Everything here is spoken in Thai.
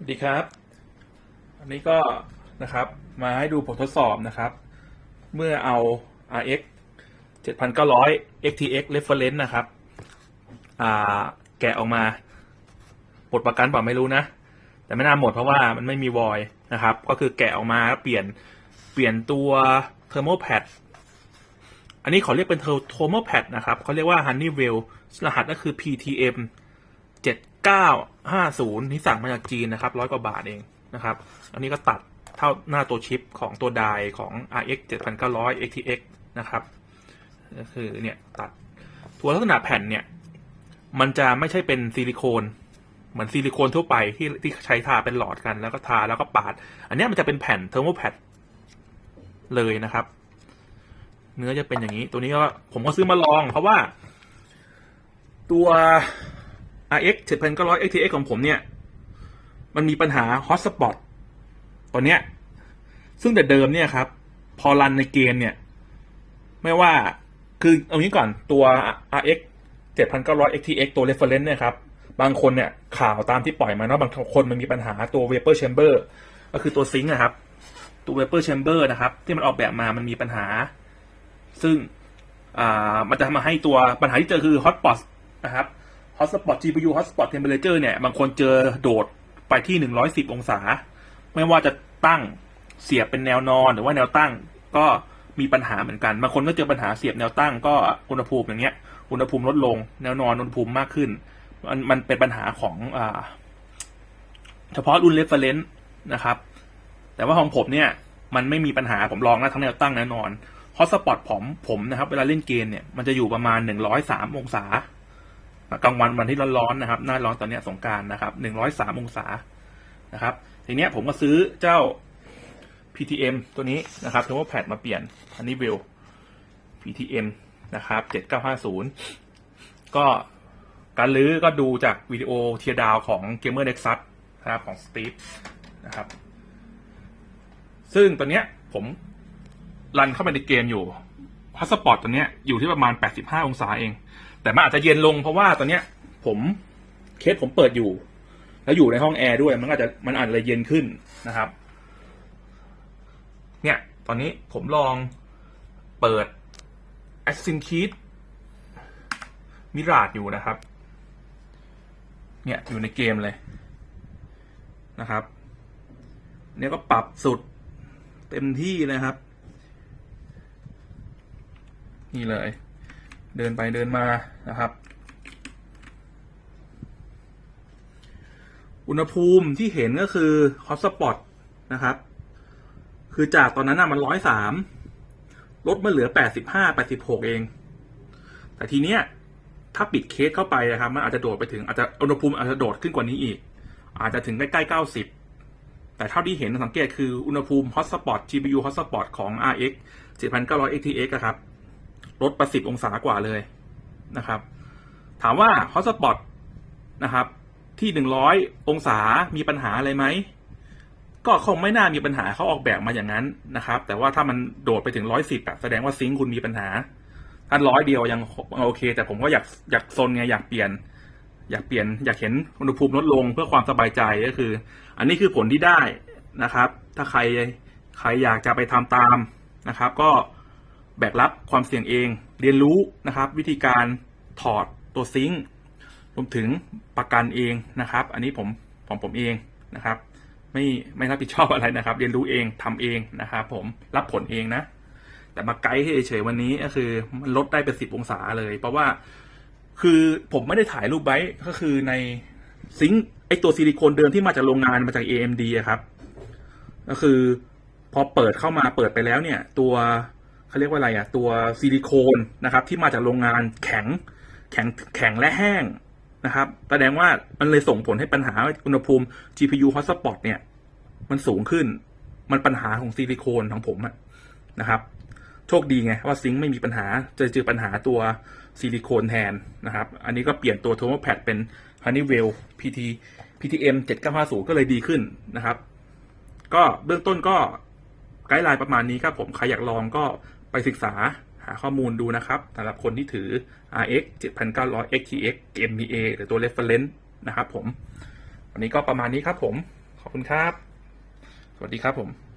สวัสดีครับ อันนี้ก็นะครับมาให้ดูผลทดสอบนะครับ เมื่อเอา RX 7900 XTX reference นะครับ อ่า แกะออกมาหมดประกันเปล่าไม่รู้นะ แต่ไม่น่าหมดเพราะว่ามันไม่มีวอยนะครับ ก็คือแกะออกมาเปลี่ยนเปลี่ยนตัว thermal pad อันนี้เขาเรียกเป็น thermal pad นะครับเขาเรียกว่า Honeywell รหัสก็คือ PTM เจ็ด ก้าห้าศูนย์ที่สั่งมาจากจีนนะครับร้อยกว่าบาทเองนะครับ อันนี้ก็ตัดเท่าหน้าตัวชิปของตัวไดของ RX 7900 XTX นะครับก็คือเนี่ยตัดตัวลักษณะแผ่นเนี่ย มันจะไม่ใช่เป็นซิลิโคนเหมือนซิลิโคนทั่วไปที่ที่ใช้ทาเป็นหลอดกันแล้วก็ทาแล้วก็ปาด อันนี้มันจะเป็นแผ่นเทอร์โมแพดเลยนะครับ เนื้อจะเป็นอย่างนี้ ตัวนี้ก็ผมก็ซื้อมาลองเพราะว่า ตัว RX 7900 XTX ของผมเนี่ย มันมีปัญหา hotspot ตัวเนี้ย ซึ่งแต่เดิมเนี่ยครับ พอรันในเกมเนี่ย ไม่ว่าคือเอางี้ก่อนตัว RX 7900 XTX ตัว reference เนี่ยครับ บางคนเนี่ยข่าวตามที่ปล่อยมาเนาะบางคนมันมีปัญหาตัว vapor chamber ก็คือตัวซิงค์นะครับ ตัว vapor chamber นะครับ ที่มันออกแบบมามันมีปัญหา ซึ่งอ่ามันจะมาให้ตัวปัญหาที่เจอคือ hotspot นะครับ hotspot GPU hotspot temperature เนี่ย บางคนเจอโดดไปที่ 110 องศา ไม่ว่าจะตั้งเสียบเป็นแนวนอนหรือว่าแนวตั้งก็มีปัญหาเหมือนกัน บางคนก็เจอปัญหาเสียบแนวตั้งก็อุณหภูมิอย่างเงี้ย อุณหภูมิลดลง แนวนอนอุณหภูมิมากขึ้น มันมันเป็นปัญหาของอ่าเฉพาะรุ่น reference นะครับ แต่ว่าของผมเนี่ย มันไม่มีปัญหาผมลองแล้วทั้งแนวตั้งแนวนอน hotspot ผมผมนะครับ เวลาเล่นเกมเนี่ยมันจะอยู่ประมาณ 103 องศา กลางวันวันที่ร้อนๆนะครับ หน้าร้อนตอนนี้สงการนะครับหนึ่งร้อยสามองศานะครับ ทีเนี้ยผมก็ซื้อเจ้า PTM ตัวนี้นะครับ t h e r m o pad มาเปลี่ยนอันนี้ Well PTM นะครับเจ็ดเก้าห้าศูนย์ก็การลื้อก็ดูจากวิดีโอเทียดาวของ Gamer Nexus นะครับของ Steve นะครับ ซึ่งตัวเนี้ยผมรันเข้าไปในเกมอยู่พาสปอร์ตตัวเนี้ยอยู่ที่ประมาณ 85 องศาเอง แต่มันอาจจะเย็นลงเพราะว่าตอนเนี้ย ผมเคสผมเปิดอยู่ แล้วอยู่ในห้องแอร์ด้วย มันก็อาจจะมันอาจจะเย็นขึ้นนะครับ เนี่ย ตอนนี้ผมลองเปิด a s s i n c r e e d มิราดอยู่นะครับ เนี่ย อยู่ในเกมเลยนะครับ เนี่ยก็ปรับสุดเต็มที่เลยครับ นี่เลย เดินไปเดินมานะครับ อุณหภูมิที่เห็นก็คือฮอตสปอตนะครับ คือจากตอนนั้นน่ะมันร้อยสามลดมาเหลือแปดสิบห้าแปดสิบหกเอง แต่ทีเนี้ยถ้าปิดเคสเข้าไปนะครับ มันอาจจะโดดไปถึงอาจจะอุณหภูมิอาจจะโดดขึ้นกว่านี้อีก อาจจะถึงใกล้ๆเก้าสิบแต่เท่าที่เห็นสังเกตคืออุณหภูมิฮอตสปอต GPU ฮอตสปอตของ RX 7900 XTX อะครับ ลดประสิบองศากว่าเลยนะครับ ถามว่าฮอตสปอตนะครับ ที่หนึ่งร้อยองศามีปัญหาอะไรไหมก็คงไม่น่ามีปัญหาเขาออกแบบมาอย่างนั้นนะครับ แต่ว่าถ้ามันโดดไปถึงร้อยสิบแสดงว่าซิงค์คุณมีปัญหาถ้าร้อยเดียวยังโอเค แต่ผมก็อยากอยากโซนไงอยากเปลี่ยน อยากเปลี่ยน อยากเห็นอุณหภูมิลดลงเพื่อความสบายใจก็คือ อันนี้คือผลที่ได้นะครับ ถ้าใครใครอยากจะไปทำตามนะครับ ก็ แบกรับความเสี่ยงเอง เรียนรู้นะครับ วิธีการถอดตัวซิงค์รวมถึงประกันเองนะครับ อันนี้ผมผมผมเองนะครับ ไม่ไม่รับผิดชอบอะไรนะครับ เรียนรู้เองทำเองนะครับ ผมรับผลเองนะ แต่มาไกด์ให้เฉยวันนี้ก็คือมันลดได้เป็นสิบองศาเลย เพราะว่าคือผมไม่ได้ถ่ายรูปไว้ก็คือในซิงค์ไอตัวซิลิโคนเดิมที่มาจากโรงงานมาจาก AMD อะครับ ก็คือพอเปิดเข้ามาเปิดไปแล้วเนี่ย ตัว เขาเรียกว่าอะไรอะตัวซิลิโคนนะครับ ที่มาจากโรงงานแข็งแข็งแข็งและแห้งนะครับ แสดงว่ามันเลยส่งผลให้ปัญหาอุณหภูมิ GPU hotspot เนี่ย มันสูงขึ้น มันปัญหาของซิลิโคนของผมอะนะครับ โชคดีไงว่าซิงค์ไม่มีปัญหาจะเจอปัญหาตัวซิลิโคนแทนนะครับ อันนี้ก็เปลี่ยนตัว t h e r m o pad เป็น Honeywell PT PTM 7950 ก็เลยดีขึ้นนะครับ ก็เบื้องต้นก็ไกด์ไลน์ประมาณนี้ครับผม ใครอยากลองก็ ไปศึกษาหาข้อมูลดูนะครับสำหรับคนที่ถือ RX 7900 XTX MBA หรือตัว reference นะครับผม วันนี้ก็ประมาณนี้ครับผม ขอบคุณครับ สวัสดีครับผม